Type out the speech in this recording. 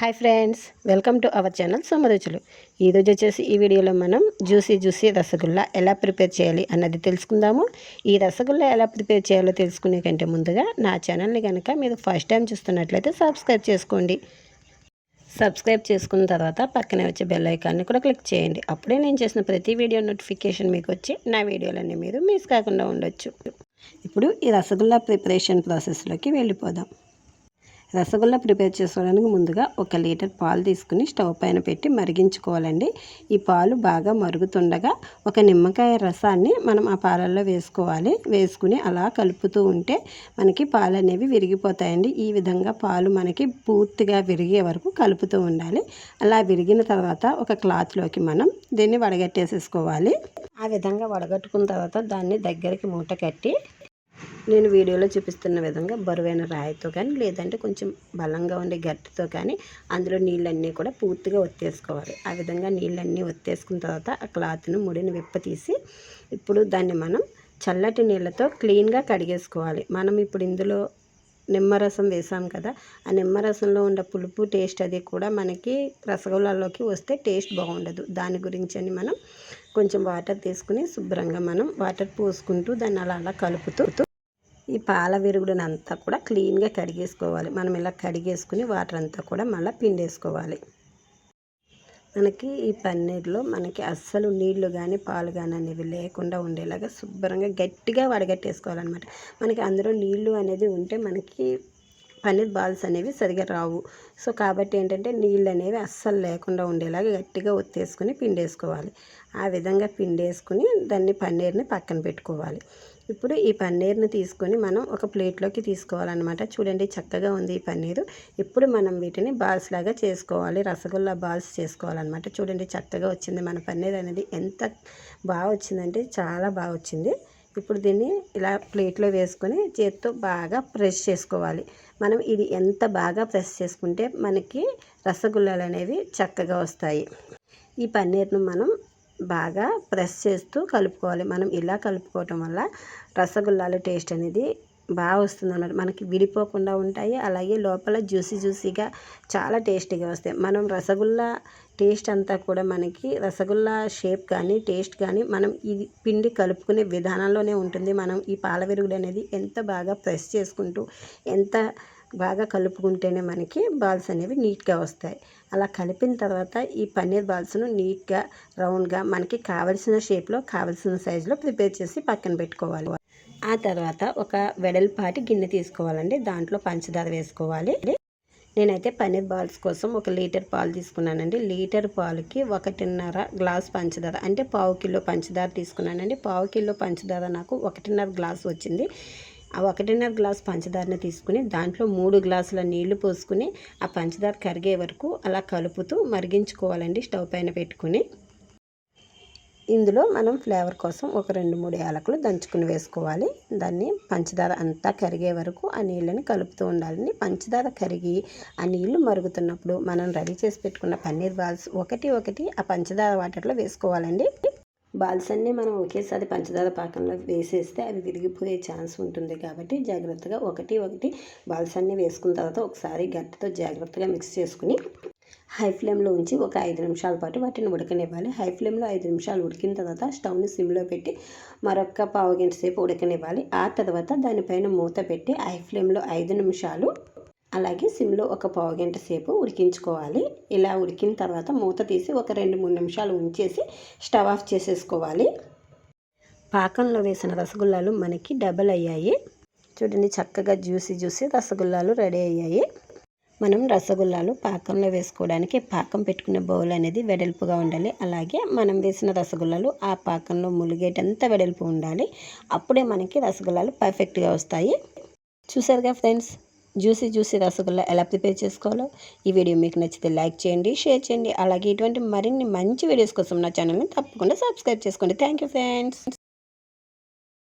Hi friends welcome to our channel Somaruchulu. ఈరోజు వచ్చేసి ఈ వీడియోలో మనం జ్యూసీ జ్యూసీ రసగుల్లా ఎలా ప్రిపేర్ చేయాలి అన్నది తెలుసుకుందాము. ఈ రసగుల్లా ఎలా ప్రిపేర్ చేయాలో తెలుసుకునే కంటే ముందుగా నా ఛానల్ని కనుక మీరు ఫస్ట్ టైం చూస్తున్నట్లయితే సబ్స్క్రైబ్ చేసుకోండి. సబ్స్క్రైబ్ చేసుకున్న తర్వాత పక్కనే వచ్చే బెల్ ఐకాన్ని కూడా క్లిక్ చేయండి. అప్పుడే నేను చేసిన ప్రతి వీడియో నోటిఫికేషన్ మీకు వచ్చి నా వీడియోలన్నీ మీరు మిస్ కాకుండా ఉండొచ్చు. ఇప్పుడు ఈ రసగుల్లా ప్రిపరేషన్ ప్రాసెస్లోకి వెళ్ళిపోదాం. రసగుల్లా ప్రిపేర్ చేసుకోవడానికి ముందుగా ఒక లీటర్ పాలు తీసుకుని స్టవ్ పైన పెట్టి మరిగించుకోవాలండి. ఈ పాలు బాగా మరుగుతుండగా ఒక నిమ్మకాయ రసాన్ని మనం ఆ పాలల్లో వేసుకోవాలి. వేసుకుని అలా కలుపుతూ ఉంటే మనకి పాలు అనేవి విరిగిపోతాయండి. ఈ విధంగా పాలు మనకి పూర్తిగా విరిగే వరకు కలుపుతూ ఉండాలి. అలా విరిగిన తర్వాత ఒక క్లాత్లోకి మనం దీన్ని వడగట్టేసేసుకోవాలి. ఆ విధంగా వడగట్టుకున్న తర్వాత దాన్ని దగ్గరికి మూట కట్టి నేను వీడియోలో చూపిస్తున్న విధంగా బరువైన రాయితో కానీ లేదంటే కొంచెం బలంగా ఉండే గట్టితో కానీ అందులో నీళ్ళన్నీ కూడా పూర్తిగా ఒత్తేసుకోవాలి. ఆ విధంగా నీళ్ళన్నీ ఒత్తేసుకున్న తర్వాత ఆ క్లాత్ను ముడిని విప్పతీసి ఇప్పుడు దాన్ని మనం చల్లటి నీళ్ళతో క్లీన్గా కడిగేసుకోవాలి. మనం ఇప్పుడు ఇందులో నిమ్మరసం వేసాం కదా ఆ నిమ్మరసంలో ఉన్న పులుపు టేస్ట్ అది కూడా మనకి రసగుల్లాలోకి వస్తే టేస్ట్ బాగుండదు. దాని గురించి అని మనం కొంచెం వాటర్ తీసుకుని శుభ్రంగా మనం వాటర్ పోసుకుంటూ దాన్ని అలా అలా కలుపుతూ ఈ పాల విరుగుడునంతా కూడా క్లీన్గా కడిగేసుకోవాలి. మనం ఇలా కడిగేసుకుని వాటర్ అంతా కూడా మళ్ళీ పిండేసుకోవాలి. మనకి ఈ పన్నీర్లో మనకి అస్సలు నీళ్ళు కానీ పాలు కానీ అనేవి లేకుండా ఉండేలాగా శుభ్రంగా గట్టిగా వడగట్టేసుకోవాలన్నమాట. మనకి అందులో నీళ్ళు అనేది ఉంటే మనకి పన్నీర్ బాల్స్ అనేవి సరిగా రావు. సో కాబట్టి ఏంటంటే నీళ్ళు అనేవి అస్సలు లేకుండా ఉండేలాగా గట్టిగా ఒత్తేసుకుని పిండేసుకోవాలి. ఆ విధంగా పిండేసుకుని దాన్ని పన్నీర్ని పక్కన పెట్టుకోవాలి. ఇప్పుడు ఈ పన్నీర్ని తీసుకొని మనం ఒక ప్లేట్లోకి తీసుకోవాలన్నమాట. చూడండి చక్కగా ఉంది ఈ పన్నీరు. ఇప్పుడు మనం వీటిని బాల్స్ లాగా చేసుకోవాలి. రసగుల్లా బాల్స్ చేసుకోవాలన్నమాట. చూడండి చక్కగా వచ్చింది. మన పన్నీర్ అనేది ఎంత బాగా వచ్చిందంటే చాలా బాగా వచ్చింది. ఇప్పుడు దీన్ని ఇలా ప్లేట్లో వేసుకొని చేత్తో బాగా ప్రెస్ చేసుకోవాలి. మనం ఇది ఎంత బాగా ప్రెస్ చేసుకుంటే మనకి రసగుల్లాలు అనేవి చక్కగా వస్తాయి. ఈ పన్నీర్ను మనం బాగా ప్రెస్ చేస్తూ కలుపుకోవాలి. మనం ఇలా కలుపుకోవటం వల్ల రసగుల్లాల టేస్ట్ అనేది బాగా వస్తుంది అన్నమాట మనకి విడిపోకుండా ఉంటాయి. అలాగే లోపల జ్యూసీ జ్యూసీగా చాలా టేస్టీగా వస్తాయి. మనం రసగుల్లా టేస్ట్ అంతా కూడా మనకి రసగుల్లా షేప్ కానీ టేస్ట్ కానీ మనం ఇది పిండి కలుపుకునే విధానంలోనే ఉంటుంది. మనం ఈ పాల విరుగుడు అనేది ఎంత బాగా ప్రెస్ చేసుకుంటూ ఎంత బాగా కలుపుకుంటేనే మనకి బాల్స్ అనేవి నీట్గా వస్తాయి. అలా కలిపిన తర్వాత ఈ పన్నీర్ బాల్స్ను నీట్గా రౌండ్గా మనకి కావలసిన షేప్లో కావలసిన సైజులో ప్రిపేర్ చేసి పక్కన పెట్టుకోవాలి. ఆ తర్వాత ఒక వెడల్పాటి గిన్నె తీసుకోవాలండి. దాంట్లో పంచదార వేసుకోవాలి. నేనైతే పన్నీర్ బాల్స్ కోసం ఒక లీటర్ పాలు తీసుకున్నానండి. లీటర్ పాలుకి ఒకటిన్నర గ్లాస్ పంచదార అంటే పావు కిలో పంచదార తీసుకున్నానండి. పావు కిలో పంచదార నాకు ఒకటిన్నర గ్లాస్ వచ్చింది. ఆ ఒకటిన్నర గ్లాస్ పంచదారని తీసుకుని దాంట్లో మూడు గ్లాసుల నీళ్ళు పోసుకుని ఆ పంచదార కరిగే వరకు అలా కలుపుతూ మరిగించుకోవాలండి స్టవ్ పైన పెట్టుకుని. ఇందులో మనం ఫ్లేవర్ కోసం ఒక రెండు మూడు యాలకులు దంచుకుని వేసుకోవాలి. దాన్ని పంచదార అంతా కరిగే వరకు ఆ నీళ్ళని కలుపుతూ ఉండాలని పంచదార కరిగి ఆ నీళ్ళు మరుగుతున్నప్పుడు మనం రెడీ చేసి పెట్టుకున్న పన్నీర్ బాల్స్ ఒకటి ఒకటి ఆ పంచదార వాటర్లో వేసుకోవాలండి. బాల్స్ అన్నీ మనం ఒకేసారి పంచదార పాకంలో వేసేస్తే అవి విరిగిపోయే ఛాన్స్ ఉంటుంది కాబట్టి జాగ్రత్తగా ఒకటి ఒకటి బాల్స్ అన్నీ వేసుకున్న తర్వాత ఒకసారి గట్టితో జాగ్రత్తగా మిక్స్ చేసుకుని హై ఫ్లేమ్లో ఉంచి ఒక ఐదు నిమిషాల పాటు వాటిని ఉడకనివ్వాలి. హై ఫ్లేమ్లో ఐదు నిమిషాలు ఉడికిన తర్వాత స్టవ్ని సిమ్లో పెట్టి మరొక పావు గంట సేపు ఉడకనివ్వాలి. ఆ తర్వాత దానిపైన మూత పెట్టి హై ఫ్లేమ్లో ఐదు నిమిషాలు అలాగే సిమ్లో ఒక పావు గంట సేపు ఉడికించుకోవాలి. ఇలా ఉడికిన తర్వాత మూత తీసి ఒక రెండు మూడు నిమిషాలు ఉంచేసి స్టవ్ ఆఫ్ చేసేసుకోవాలి. పాకంలో వేసిన రసగుల్లాలు మనకి డబల్ అయ్యాయి. చూడండి చక్కగా జ్యూసీ జ్యూసీ రసగుల్లాలు రెడీ అయ్యాయి. మనం రసగుల్లాలు పాకంలో వేసుకోవడానికి పాకం పెట్టుకునే బౌల్ అనేది వెడల్పుగా ఉండాలి. అలాగే మనం వేసిన రసగుల్లాలు ఆ పాకంలో ములిగేటంత వెడల్పు ఉండాలి. అప్పుడే మనకి రసగుల్లాలు పర్ఫెక్ట్గా వస్తాయి. చూసారుగా ఫ్రెండ్స్? జ్యూసీ జ్యూసీ రసగుల్లా ఎలా ప్రిపేర్ చేసుకోవాలో? ఈ వీడియో మీకు నచ్చితే లైక్ చేయండి షేర్ చేయండి. అలాగే ఇటువంటి మరిన్ని మంచి వీడియోస్ కోసం నా ఛానల్ని తప్పకుండా సబ్స్క్రైబ్ చేసుకోండి. Thank friends.